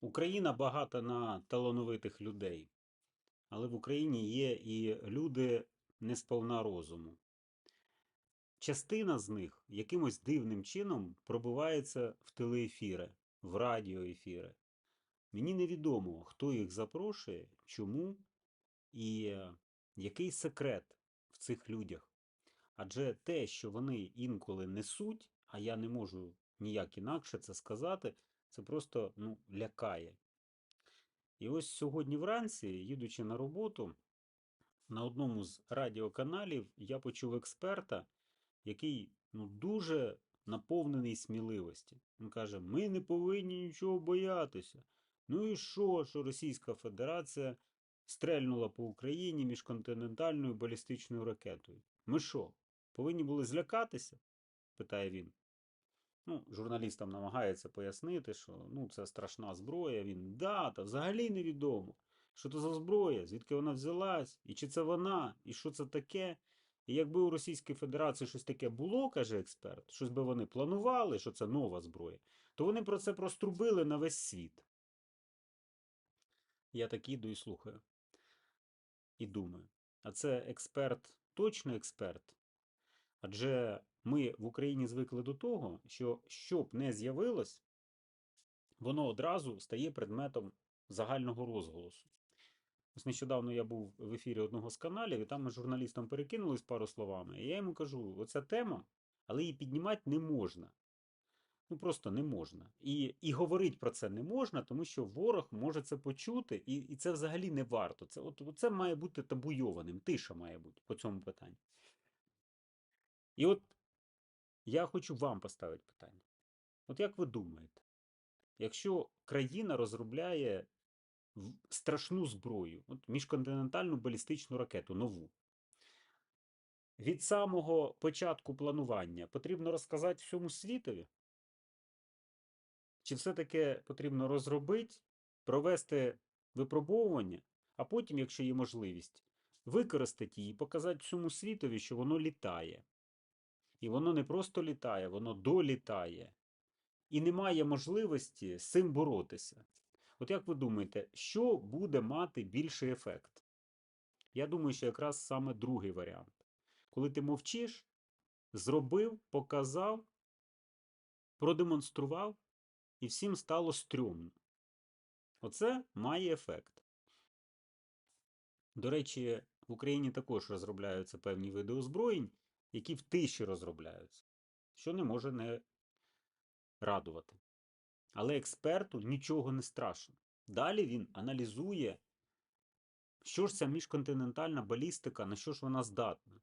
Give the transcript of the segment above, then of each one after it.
Україна багата на талановитих людей, але в Україні є і люди не сповна розуму. Частина з них якимось дивним чином пробивається в телеефіри, в радіоефіри. Мені невідомо, хто їх запрошує, чому і який секрет в цих людях. Адже те, що вони інколи несуть, а я не можу ніяк інакше це сказати, це просто ну, лякає. І ось сьогодні вранці, їдучи на роботу, на одному з радіоканалів я почув експерта, який ну, дуже наповнений сміливості. Він каже: ми не повинні нічого боятися. Ну і що, що Російська Федерація стрельнула по Україні міжконтинентальною балістичною ракетою? Ми що, повинні були злякатися? питає він. Ну, журналістам намагається пояснити, що ну, це страшна зброя. Він да, та взагалі невідомо. Що це за зброя, звідки вона взялась, і чи це вона, і що це таке. І якби у Російській Федерації щось таке було, каже експерт, щось би вони планували, що це нова зброя, то вони про це прострубили на весь світ. Я так іду і слухаю. І думаю, а це експерт, точно експерт? Адже ми в Україні звикли до того, що щоб не з'явилось, воно одразу стає предметом загального розголосу. Ось нещодавно я був в ефірі одного з каналів, і там ми з журналістом перекинулись пару словами. І я йому кажу: оця тема, але її піднімати не можна. Ну просто не можна. І і говорити про це не можна, тому що ворог може це почути, і і це взагалі не варто. Це от, це має бути табуйованим, тиша має бути по цьому питанню. І от я хочу вам поставити питання. От як ви думаєте, якщо країна розробляє страшну зброю, от міжконтинентальну балістичну ракету нову, від самого початку планування потрібно розказати всьому світові? Чи все-таки потрібно розробити, провести випробовування, а потім, якщо є можливість, використати її, і показати всьому світові, що воно літає. І воно не просто літає, воно долітає. І немає можливості з цим боротися. От як ви думаєте, що буде мати більший ефект? Я думаю, що якраз саме другий варіант. Коли ти мовчиш, зробив, показав, продемонстрував, і всім стало стрьомно. Оце має ефект. До речі, в Україні також розробляються певні види озброєнь, які в тиші розробляються, що не може не радувати. Але експерту нічого не страшно. Далі він аналізує, що ж ця міжконтинентальна балістика, на що ж вона здатна.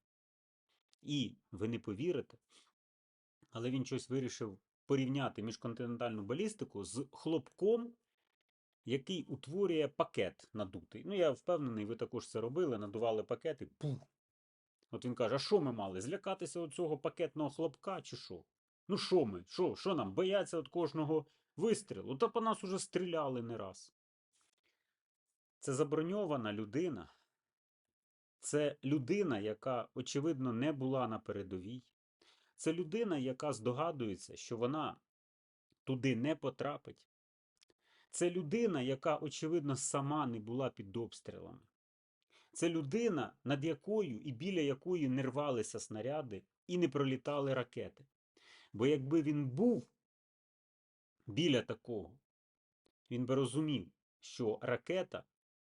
І ви не повірите, але він щось вирішив порівняти міжконтинентальну балістику з хлопком, який утворює пакет надутий. Ну, я впевнений, ви також це робили, надували пакети. Пух. От він каже: а що ми мали? Злякатися от цього пакетного хлопка, чи що? Ну, що ми? Що Що нам? Бояться від кожного вистрілу? Та по нас уже стріляли не раз. Це заброньована людина. Це людина, яка, очевидно, не була на передовій. Це людина, яка здогадується, що вона туди не потрапить. Це людина, яка, очевидно, сама не була під обстрілами. Це людина, над якою і біля якої не рвалися снаряди і не пролітали ракети. Бо якби він був біля такого, він би розумів, що ракета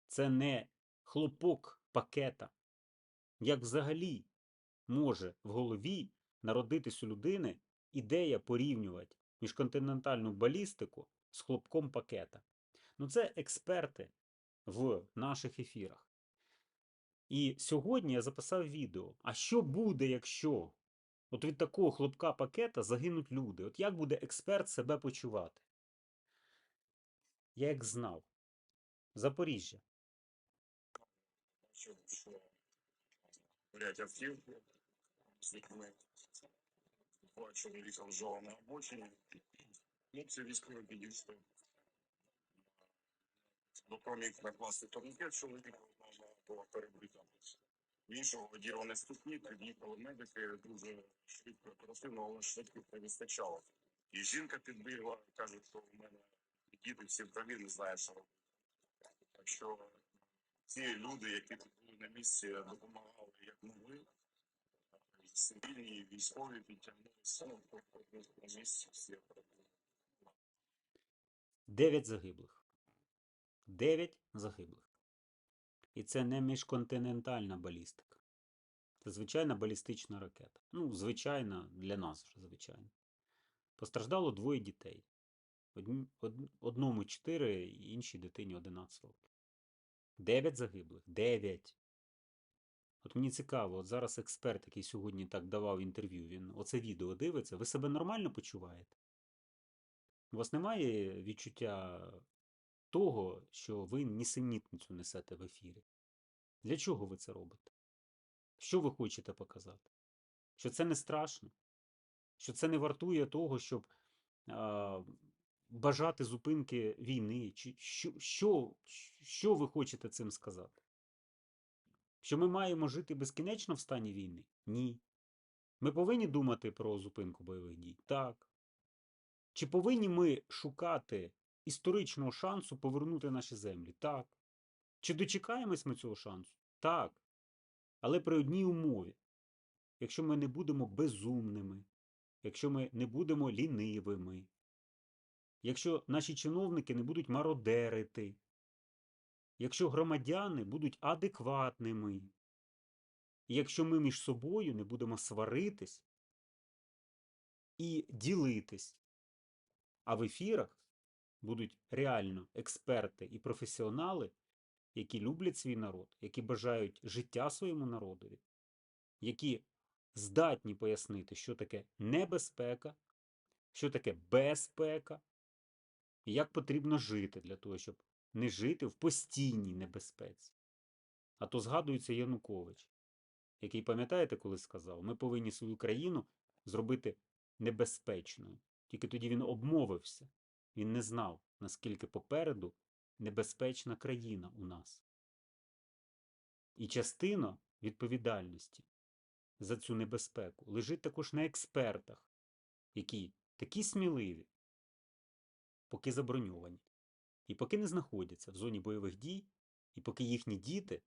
це не хлопок пакета. Як взагалі може в голові народитись у людини ідея порівнювати міжконтинентальну балістику з хлопком пакета? Ну, це експерти в наших ефірах. І сьогодні я записав відео. А що буде, якщо от від такого хлопка пакета загинуть люди? От як буде експерт себе почувати? Я як знав. Запоріжжя. З людьми. Два чоловіка лежали на обочині. Хлопці військові підійшли. Допоміг накласти турнікет чоловіка, перебита. В іншого одірвані ступні, під'їхали медики дуже швидко оперативно, але швидко не вистачало. І жінка підбігла, каже, що в мене діти всі праві, не знають, що робити. Так що ті люди, які тут були на місці, допомагали як могли. Цивільні, військові підтягнулися, ну, тобто на місці всі оперативно. Дев'ять загиблих. Дев'ять загиблих. І це не міжконтинентальна балістика. Це звичайна балістична ракета. Ну, звичайна для нас вже звичайно. Постраждало двоє дітей. Одному 4, іншій дитині 11 років. Дев'ять загиблих. Дев'ять. От мені цікаво, от зараз експерт, який сьогодні так давав інтерв'ю, він оце відео дивиться. Ви себе нормально почуваєте? У вас немає відчуття того, що ви нісенітницю несете в ефірі? Для чого ви це робите? Що ви хочете показати? Що це не страшно? Що це не вартує того, щоб а, бажати зупинки війни? Чи що, що, що ви хочете цим сказати? Що ми маємо жити безкінечно в стані війни? Ні. Ми повинні думати про зупинку бойових дій? Так. Чи повинні ми шукати історичного шансу повернути наші землі? Так. Чи дочекаємось ми цього шансу? Так. Але при одній умові. Якщо ми не будемо безумними, якщо ми не будемо лінивими, якщо наші чиновники не будуть мародерити, якщо громадяни будуть адекватними, якщо ми між собою не будемо сваритись і ділитись, а в ефірах будуть реально експерти і професіонали, які люблять свій народ, які бажають життя своєму народові, які здатні пояснити, що таке небезпека, що таке безпека, і як потрібно жити для того, щоб не жити в постійній небезпеці. А то згадується Янукович, який, пам'ятаєте, коли сказав, ми повинні свою країну зробити небезпечною. Тільки тоді він обмовився. Він не знав, наскільки попереду небезпечна країна у нас. І частина відповідальності за цю небезпеку лежить також на експертах, які такі сміливі, поки заброньовані, і поки не знаходяться в зоні бойових дій, і поки їхні діти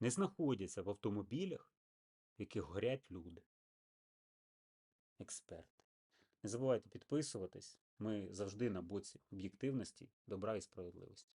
не знаходяться в автомобілях, в яких горять люди. Експерти. Не забувайте підписуватись. Ми завжди на боці об'єктивності, добра і справедливості.